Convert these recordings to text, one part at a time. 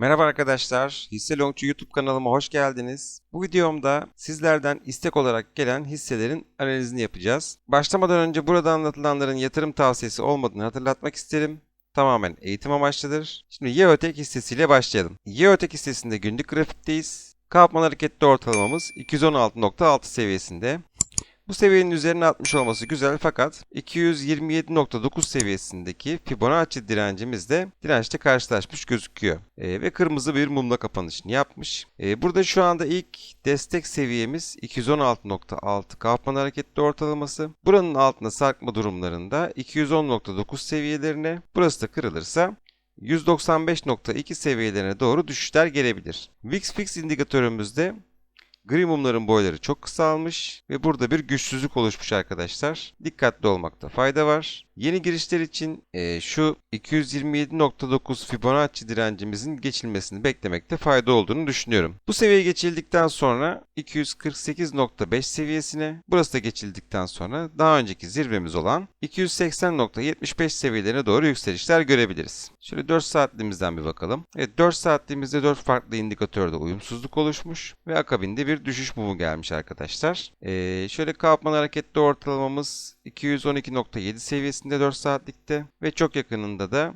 Merhaba arkadaşlar, Hisse Longçu YouTube kanalıma hoş geldiniz. Bu videomda sizlerden istek olarak gelen hisselerin analizini yapacağız. Başlamadan önce burada anlatılanların yatırım tavsiyesi olmadığını hatırlatmak isterim. Tamamen eğitim amaçlıdır. Şimdi Yeotek hissesiyle başlayalım. Yeotek hissesinde günlük grafikteyiz. Kalkman hareketli ortalamamız 216.6 seviyesinde. Bu seviyenin üzerine atmış olması güzel fakat 227.9 seviyesindeki Fibonacci direncimiz de dirençte karşılaşmış gözüküyor. Ee, ve kırmızı bir mumla kapanışını yapmış. Ee, burada şu anda ilk destek seviyemiz 216.6 Kaufman hareketli ortalaması. Buranın altına sarkma durumlarında 210.9 seviyelerine burası da kırılırsa 195.2 seviyelerine doğru düşüşler gelebilir. VIX Fix indikatörümüzde Gri mumların boyları çok kısalmış ve burada bir güçsüzlük oluşmuş arkadaşlar. Dikkatli olmakta fayda var. Yeni girişler için e, şu 227.9 Fibonacci direncimizin geçilmesini beklemekte fayda olduğunu düşünüyorum. Bu seviye geçildikten sonra 248.5 seviyesine, burası da geçildikten sonra daha önceki zirvemiz olan 280.75 seviyelerine doğru yükselişler görebiliriz. Şöyle 4 saatliğimizden bir bakalım. Evet 4 saatliğimizde 4 farklı indikatörde uyumsuzluk oluşmuş ve akabinde bir düşüş mumu gelmiş arkadaşlar. Ee, şöyle Kaufman hareketli ortalamamız 212.7 seviyesinde 4 saatlikte ve çok yakınında da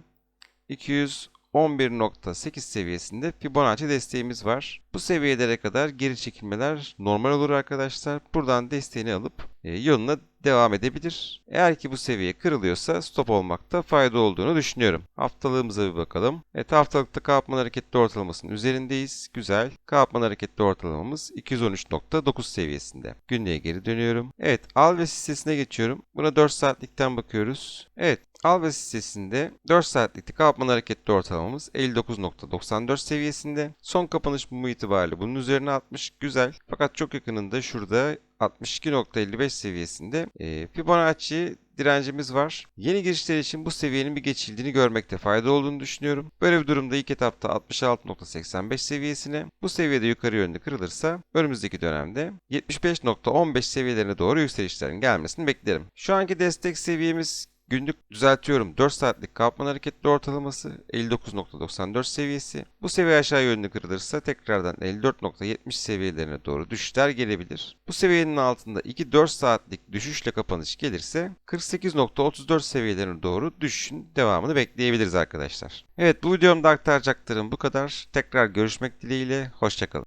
211.8 seviyesinde Fibonacci desteğimiz var. Bu seviyelere kadar geri çekilmeler normal olur arkadaşlar. Buradan desteğini alıp e, yoluna devam edebilir. Eğer ki bu seviye kırılıyorsa stop olmakta fayda olduğunu düşünüyorum. Haftalığımıza bir bakalım. Evet haftalıkta Kaufman hareketli ortalamasının üzerindeyiz. Güzel. Kaufman hareketli ortalamamız 213.9 seviyesinde. Günlüğe geri dönüyorum. Evet Alves hissesine geçiyorum. Buna 4 saatlikten bakıyoruz. Evet Alves hissesinde 4 saatlikte Kaufman hareketli ortalamamız 59.94 seviyesinde. Son kapanış mumu itibariyle bunun üzerine atmış. Güzel. Fakat çok yakınında şurada 62.55 seviyesinde e, Fibonacci direncimiz var. Yeni girişler için bu seviyenin bir geçildiğini görmekte fayda olduğunu düşünüyorum. Böyle bir durumda ilk etapta 66.85 seviyesine, bu seviyede yukarı yönde kırılırsa önümüzdeki dönemde 75.15 seviyelerine doğru yükselişlerin gelmesini beklerim. Şu anki destek seviyemiz Günlük düzeltiyorum 4 saatlik Kaufman hareketli ortalaması 59.94 seviyesi. Bu seviye aşağı yönlü kırılırsa tekrardan 54.70 seviyelerine doğru düşüşler gelebilir. Bu seviyenin altında 2-4 saatlik düşüşle kapanış gelirse 48.34 seviyelerine doğru düşüşün devamını bekleyebiliriz arkadaşlar. Evet bu videomda aktaracaklarım bu kadar. Tekrar görüşmek dileğiyle. Hoşçakalın.